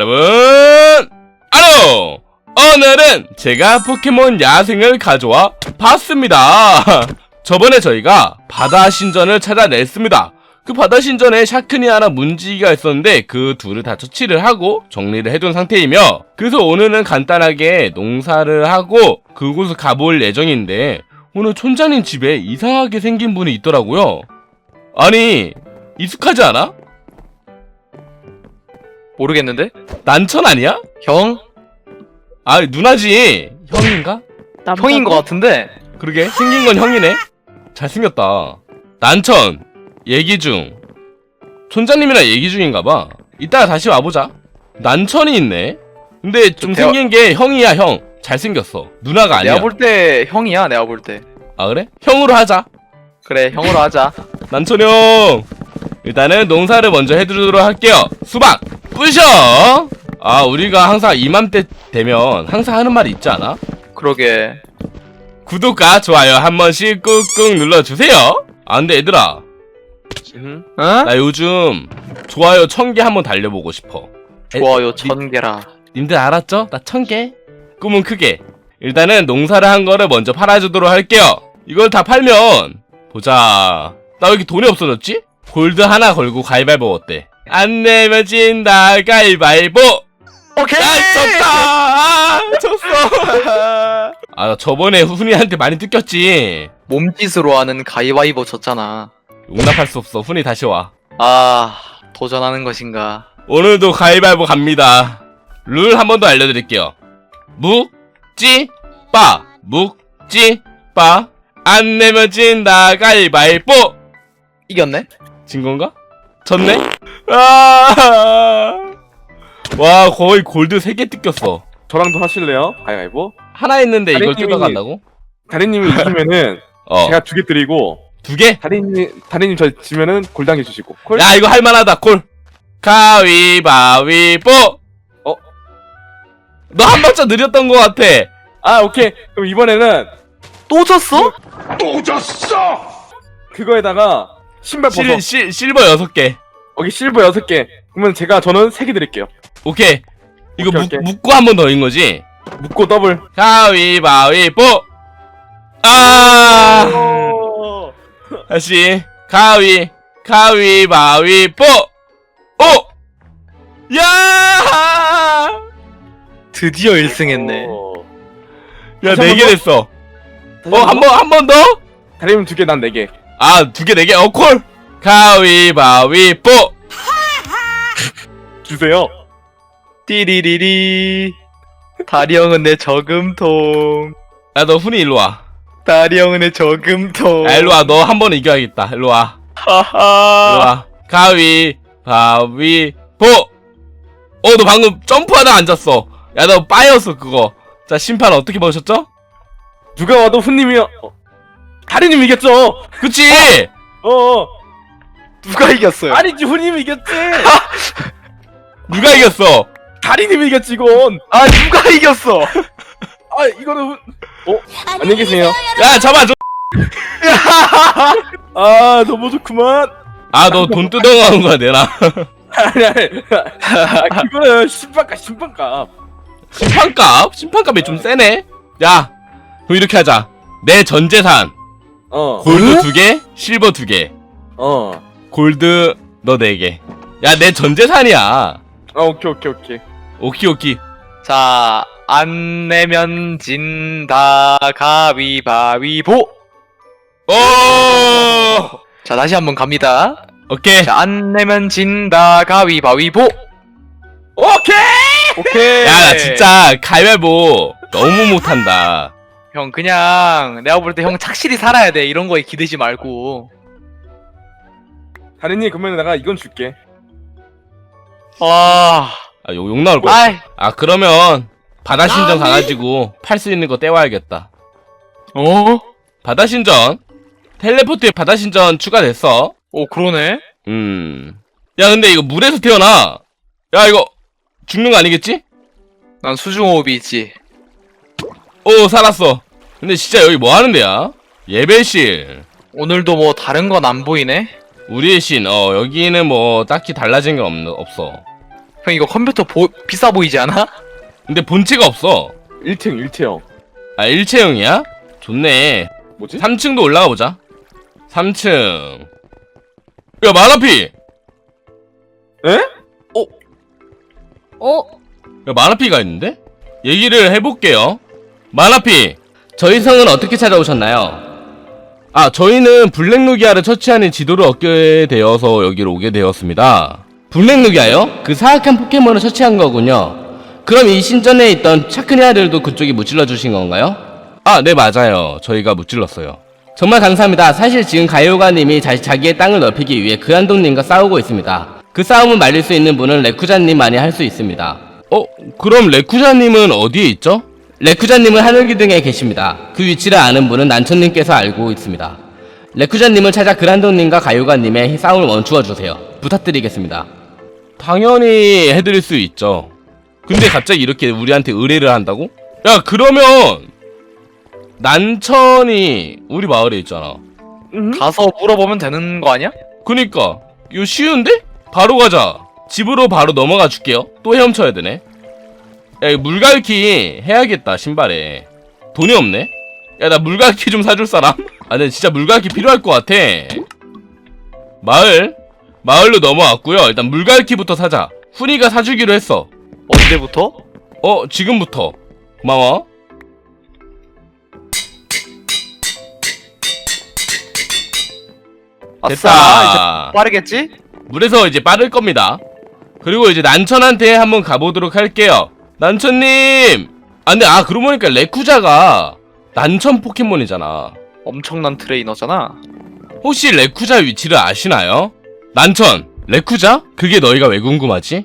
여러분, 안녕! 오늘은 제가 포켓몬 야생을 가져와 봤습니다. 저번에 저희가 바다 신전을 찾아냈습니다. 그 바다 신전에 샤크니 하나 문지기가 있었는데 그 둘을 다 처치를 하고 정리를 해둔 상태이며 그래서 오늘은 간단하게 농사를 하고 그곳을 가볼 예정인데 오늘 촌장님 집에 이상하게 생긴 분이 있더라고요. 아니 익숙하지 않아? 모르겠는데? 난천 아니야? 형? 아 누나지. 형인가? 형인 것 같은데? 그러게. 생긴 건 형이네. 잘생겼다. 난천. 얘기 중. 촌장님이랑 얘기 중인가봐. 이따가 다시 와보자. 난천이 있네. 근데 좀 대화- 생긴 게 형이야 형. 잘생겼어. 누나가 아니야. 내가 볼 때 형이야 내가 볼 때. 아 그래? 형으로 하자. 그래 형으로 하자. 난천 형. 일단은 농사를 먼저 해드리도록 할게요. 수박 뿌셔 아 우리가 항상 이맘때 되면 항상 하는 말이 있지 않아? 그러게 구독과 좋아요 한 번씩 꾹꾹 눌러주세요. 아 근데 얘들아 응? 나 요즘 좋아요 천 개 한번 달려보고 싶어. 좋아요 천 개라 님들 알았죠? 나 천 개. 꿈은 크게. 일단은 농사를 한 거를 먼저 팔아주도록 할게요. 이걸 다 팔면 보자. 나 왜 이렇게 돈이 없어졌지? 골드 하나 걸고 가위바위보 어때? 안 내면 진다 가위바위보. 오케이 아 졌다. 아, 졌어. 아나 저번에 훈이한테 많이 뜯겼지. 몸짓으로 하는 가위바위보 졌잖아 용납할 수 없어. 훈이 다시 와. 아 도전하는 것인가 오늘도 가위바위보 갑니다. 룰 한 번 더 알려드릴게요. 묵, 찌, 빠. 묵, 찌, 빠. 안 내면 진다 가위바위보. 이겼네? 진 건가? 졌네? 아! 와 거의 골드 3개 뜯겼어. 저랑도 하실래요? 가위바위보? 하나 있는데 이걸 다리님이- 뜯어간다고? 다리님이 이기면은 어. 제가 두 개 드리고 두 개? 다리님 다리님 저 지면은 골당 해 주시고 콜? 야 이거 할만하다 콜. 가위바위보. 어? 너 한 박자 느렸던 것 같아. 아 오케이 그럼 이번에는 또 졌어? 그거에다가 신발 벗어 실, 실, 실버 6개. 여기 실버 여섯 개 그러면 제가 저는 세 개 드릴게요 오케이. 이거 오케이, 묶, 오케이. 묶고 한 번 더인 거지? 묶고 더블 가위바위보! 아! 오. 다시. 가위, 가위바위보! 오! 야! 드디어 1승했네 오. 야, 다시 네한개번 됐어. 다시 어, 한한 번? 번, 한 번 더? 다리님 두개 난 네 개 아, 두 개, 네 개. 어, 콜! 가위바위보! 주세요 띠리리리 다리 형은 내 저금통 야, 너 훈이 일로 와. 다리 형은 내 저금통 야, 일로 와. 너 한 번은 이겨야겠다. 일로 와. 일로 하하 와. 가위바위보! 어, 너 방금 점프하다 앉았어. 야, 너 빠였어, 그거. 자, 심판 어떻게 보셨죠? 누가 와도 훈님이요 어. 다리님 이겼죠 그치! 어 누가 이겼어요? 아니지 훈님이 이겼지 누가 이겼어? 다리님이 이겼지 이건 아 누가 이겼어? 아 이거는 훈... 어? 안녕히 계세요 야, 잡아, 줘. 아 너무 좋구만 아, 너 돈 뜯어가는 거야, 내나? 아니 아니 아, 그거는 신발값 신발값 심판값? 심판값이 좀 세네? 야, 그럼 이렇게 하자. 내 전 재산. 어 골드 두 개, 실버 두 개. 어. 골드 너 네 개. 야, 내 전 재산이야. 아 오케이 오케이 오케이 오키, 오키. 자, 안 내면 진다 가위바위보. 오! 자, 다시 한번 갑니다. 오케이. 자, 안 내면 진다 가위바위보. 오케이 오케이 야, 나 진짜 가위바위보 너무 못한다. 형, 그냥 내가 볼 때 형 착실히 살아야 돼. 이런 거에 기대지 말고. 다리님 그러면 내가 이건 줄게 아, 아, 욕, 욕 나올 거야. 아이, 아, 그러면 바다 신전 가가지고 팔 수 있는 거 떼와야겠다. 어? 바다 신전? 텔레포트에 바다 신전 추가됐어. 오, 그러네. 음. 야, 근데 이거 물에서 태어나. 야, 이거 죽는 거 아니겠지? 난 수중호흡이 있지. 오, 살았어. 근데 진짜 여기 뭐 하는 데야? 예배실. 오늘도 뭐 다른 건 안 보이네. 우리의 신. 어, 여기는 뭐 딱히 달라진 게 없, 없어. 형 이거 컴퓨터 보, 비싸 보이지 않아? 근데 본체가 없어. 1층 1층 아, 일체형이야? 좋네. 뭐지? 3층도 올라가 보자. 3층. 야, 마라피! 에? 어? 야, 마라피가 있는데? 얘기를 해볼게요. 마라피, 저희 성은 어떻게 찾아오셨나요? 아, 저희는 블랙루기아를 처치하는 지도를 얻게 되어서 여기로 오게 되었습니다. 블랙루기아요? 그 사악한 포켓몬을 처치한 거군요. 그럼 이 신전에 있던 차크니아들도 그쪽이 무찔러 주신 건가요? 아, 네, 맞아요. 저희가 무찔렀어요. 정말 감사합니다. 사실 지금 가요가님이 자, 자기의 땅을 넓히기 위해 그한동님과 싸우고 있습니다. 그 싸움을 말릴 수 있는 분은 레쿠자님만이 할 수 있습니다. 어, 그럼 레쿠자님은 어디에 있죠? 레쿠자님은 하늘기둥에 계십니다. 그 위치를 아는 분은 난천님께서 알고 있습니다. 레쿠자님을 찾아 그란동님과 가요가님의 싸움을 멈추어 주세요. 부탁드리겠습니다. 당연히 해드릴 수 있죠. 근데 갑자기 이렇게 우리한테 의뢰를 한다고? 야, 그러면 난천이 우리 마을에 있잖아. 가서 물어보면 되는 거 아니야? 그니까 이거 쉬운데? 바로 가자 집으로 바로 넘어가 줄게요 또 헤엄쳐야 되네 야 물갈퀴 해야겠다 신발에 돈이 없네 야 나 물갈퀴 좀 사줄 사람? 아 근데 진짜 물갈퀴 필요할 것 같아 마을 마을로 넘어왔고요 일단 물갈퀴부터 사자 훈이가 사주기로 했어 언제부터? 어 지금부터 고마워 됐다. 이제 빠르겠지? 물에서 이제 빠를 겁니다. 그리고 이제 난천한테 한번 가보도록 할게요. 난천님! 아, 근데, 아, 그러고 보니까 레쿠자가 난천 포켓몬이잖아. 엄청난 트레이너잖아 혹시 레쿠자 위치를 아시나요? 난천, 레쿠자? 그게 너희가 왜 궁금하지?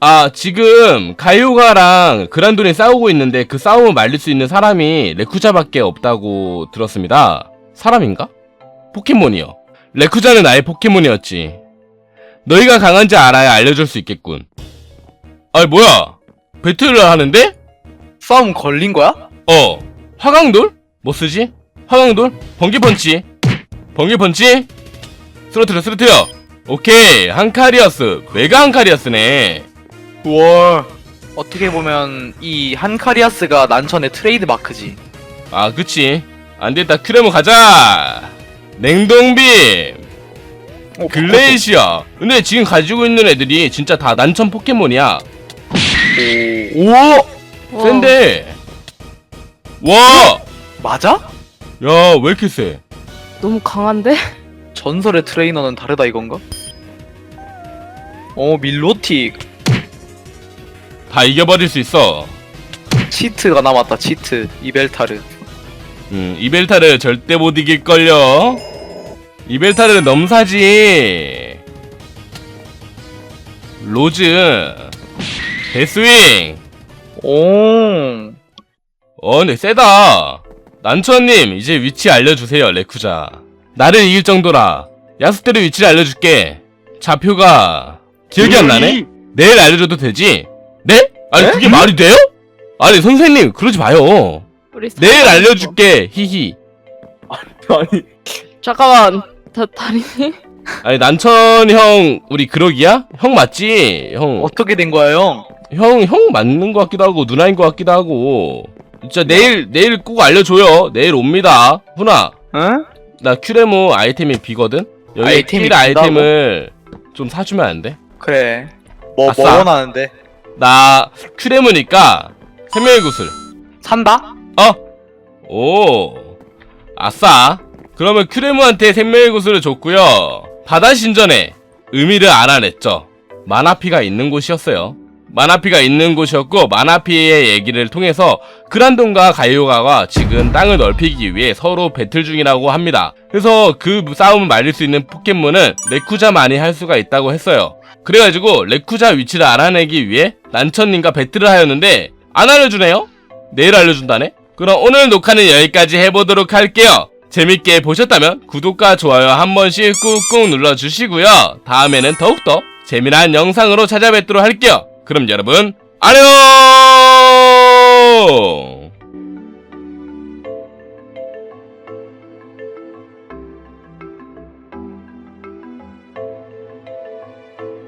아, 지금 가요가랑 그란돈이 싸우고 있는데 그 싸움을 말릴 수 있는 사람이 레쿠자밖에 없다고 들었습니다. 사람인가? 포켓몬이요. 레쿠자는 나의 포켓몬이었지. 너희가 강한지 알아야 알려줄 수 있겠군. 아이, 뭐야? 배틀을 하는데? 싸움 걸린 거야? 어. 화강돌? 뭐 쓰지? 화강돌? 번개펀치. 번개펀치? 쓰러트려, 쓰러트려. 오케이. 한카리어스. 메가 한카리어스네. 우와 어떻게 보면 이 한카리아스가 난천의 트레이드 마크지 아, 그치. 안 됐다. 크레모 가자! 냉동빔! 어, 글레이시아. 근데 지금 가지고 있는 애들이 진짜 다 난천 포켓몬이야. 오! 와. 센데! 와! 맞아? 야, 왜 이렇게 세? 너무 강한데? 전설의 트레이너는 다르다 이건가? 어 밀로틱 다 이겨버릴 수 있어. 치트가 남았다 치트 이벨타르 음, 이벨타를 절대 못 이길걸요? 이벨타르는 넘사지. 로즈. 데스윙. 오 어, 근데 세다. 난천님, 이제 위치 알려주세요, 레쿠자. 나를 이길 정도라. 야스테르 위치를 알려줄게. 좌표가 기억이 안 나네? 내일 알려줘도 되지? 네? 아니, 네? 그게 말이 돼요? 아니, 선생님, 그러지 마요. 우리 내일 알려줄게, 히히. 아니 잠깐만. 다 다리니? 아니, 난천 형, 우리 그러기야? 형 맞지? 형, 어떻게 된 거야 형? 형, 형 맞는 것 같기도 하고, 누나인 것 같기도 하고. 진짜 내일, 내일 꼭 알려줘요. 내일 옵니다. 훈아. 응? 나 큐레모 아이템이 비거든? 여기 아이템이 필 아이템을 좀 사주면 안 돼? 그래 뭐, 뭐 아싸. 원하는데? 나 큐레모니까 생명의 구슬 산다? 어? 오 아싸 그러면 큐레모한테 생명의 구슬을 줬고요 바다 신전에 의미를 알아냈죠 마나피가 있는 곳이었어요 마나피가 있는 곳이었고 마나피의 얘기를 통해서 그란돈과 가이오가가 지금 땅을 넓히기 위해 서로 배틀 중이라고 합니다. 그래서 그 싸움을 말릴 수 있는 포켓몬은 레쿠자만이 할 수가 있다고 했어요. 그래가지고 레쿠자 위치를 알아내기 위해 난천님과 배틀을 하였는데 안 알려주네요? 내일 알려준다네? 그럼 오늘 녹화는 여기까지 해보도록 할게요. 재밌게 보셨다면 구독과 좋아요 한 번씩 꾹꾹 눌러주시고요. 다음에는 더욱더 재미난 영상으로 찾아뵙도록 할게요. 그럼 여러분 안녕!